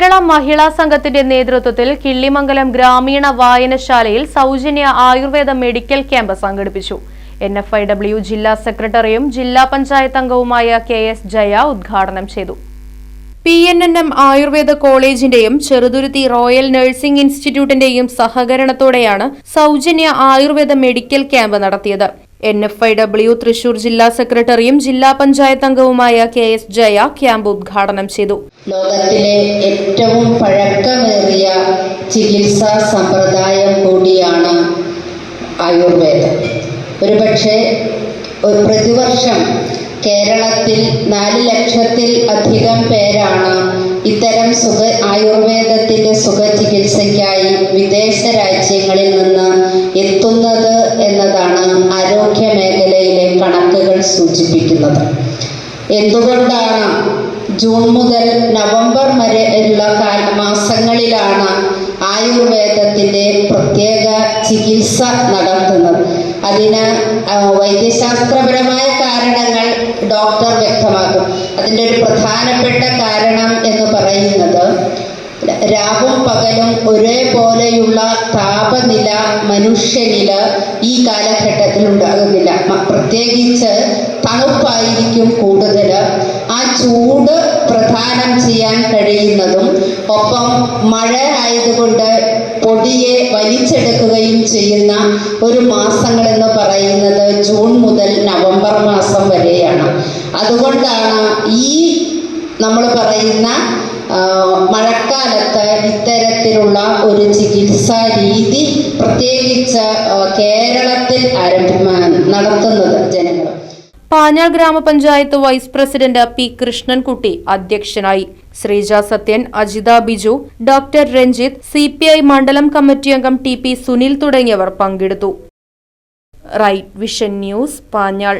Kerala Mahila സംഘത്തിന്റെ നേതൃത്വത്തിൽ കിള്ളിമംഗലം ഗ്രാമീണ വായനശാലയിൽ സൗജന്യ ആയുർവേദ മെഡിക്കൽ ക്യാമ്പ് സംഘടിപ്പിച്ചു. എൻ എഫ് ഐ ഡബ്ല്യു ജില്ലാ സെക്രട്ടറിയും ജില്ലാ പഞ്ചായത്ത് അംഗവുമായ കെ എസ് ജയ ഉദ്ഘാടനം ചെയ്തു. P N N M ayurveda കോളേജിന്റെയും Cheruthuruthy royal nursing ഇൻസ്റ്റിറ്റ്യൂട്ടിന്റെയും സഹകരണത്തോടെയാണ് സൗജന്യ ആയുർവേദ മെഡിക്കൽ ക്യാമ്പ് നടത്തിയത്. N F I W Thrissur ജില്ലാ സെക്രട്ടറിയും ജില്ലാ പഞ്ചായത്ത് അംഗവുമായ കെ എസ് ജയ ക്യാമ്പ് ഉദ്ഘാടനം ചെയ്തു. ലോകത്തിലെ ഏറ്റവും പഴക്കമേറിയ ചികിത്സാ സമ്പ്രദായം കൂടിയാണ് ആയുർവേദം. ഒരുപക്ഷെ ഒരു പ്രതിവർഷം കേരളത്തിൽ നാല് ലക്ഷത്തിൽ അധികം പേരാണ് ഇത്തരം സുഖ ആയുർവേദത്തിന്റെ സുഖചികിത്സയ്ക്കായി വിദേശ രാജ്യങ്ങളിൽ നിന്ന് സൂചിപ്പിക്കുന്നത്. എന്തുകൊണ്ടാണ് ജൂൺ മുതൽ നവംബർ വരെ ഉള്ള കാല മാസങ്ങളിലാണ് ആയുർവേദത്തിന്റെ പ്രത്യേക ചികിത്സ നടത്തുന്നത്? അതിന് വൈദ്യശാസ്ത്രപരമായ കാരണങ്ങൾ ഡോക്ടർ വ്യക്തമാക്കും. അതിന്റെ ഒരു പ്രധാനപ്പെട്ട കാരണം എന്ന് പറയുന്നത് രാവും പകലും ഒരേപോലെയുള്ള താപനില മനുഷ്യനിൽ ഈ കാലഘട്ടത്തിൽ ഉണ്ടാകുന്നില്ല പ്രത്യേകിച്ച് തണുപ്പായിരിക്കും കൂടുതൽ ആ ചൂട് പ്രധാനം ചെയ്യാൻ കഴിയുന്നതും ഒപ്പം മഴ ആയതുകൊണ്ട് പൊടിയെ വലിച്ചെടുക്കുകയും ചെയ്യുന്ന ഒരു മാസങ്ങൾ എന്ന് പറയുന്നത് ജൂൺ മുതൽ നവംബർ മാസം വരെയാണ്. അതുകൊണ്ടാണ് ഈ നമ്മൾ പറയുന്ന മഴക്കാലത്ത് ഇത്തരത്തിലുള്ള ഒരു ചികിത്സാ രീതി പ്രത്യേകിച്ച് കേരളത്തിൽ നടത്തുന്നത് ജനങ്ങൾ. പാഞ്ഞാൾ ഗ്രാമപഞ്ചായത്ത് വൈസ് പ്രസിഡന്റ് പി കൃഷ്ണൻകുട്ടി അധ്യക്ഷനായി. ശ്രീജ സത്യൻ അജിത ബിജു ഡോക്ടർ രഞ്ജിത്ത് സി മണ്ഡലം കമ്മിറ്റി അംഗം ടി സുനിൽ തുടങ്ങിയവർ പങ്കെടുത്തു. Right vision news Panjal.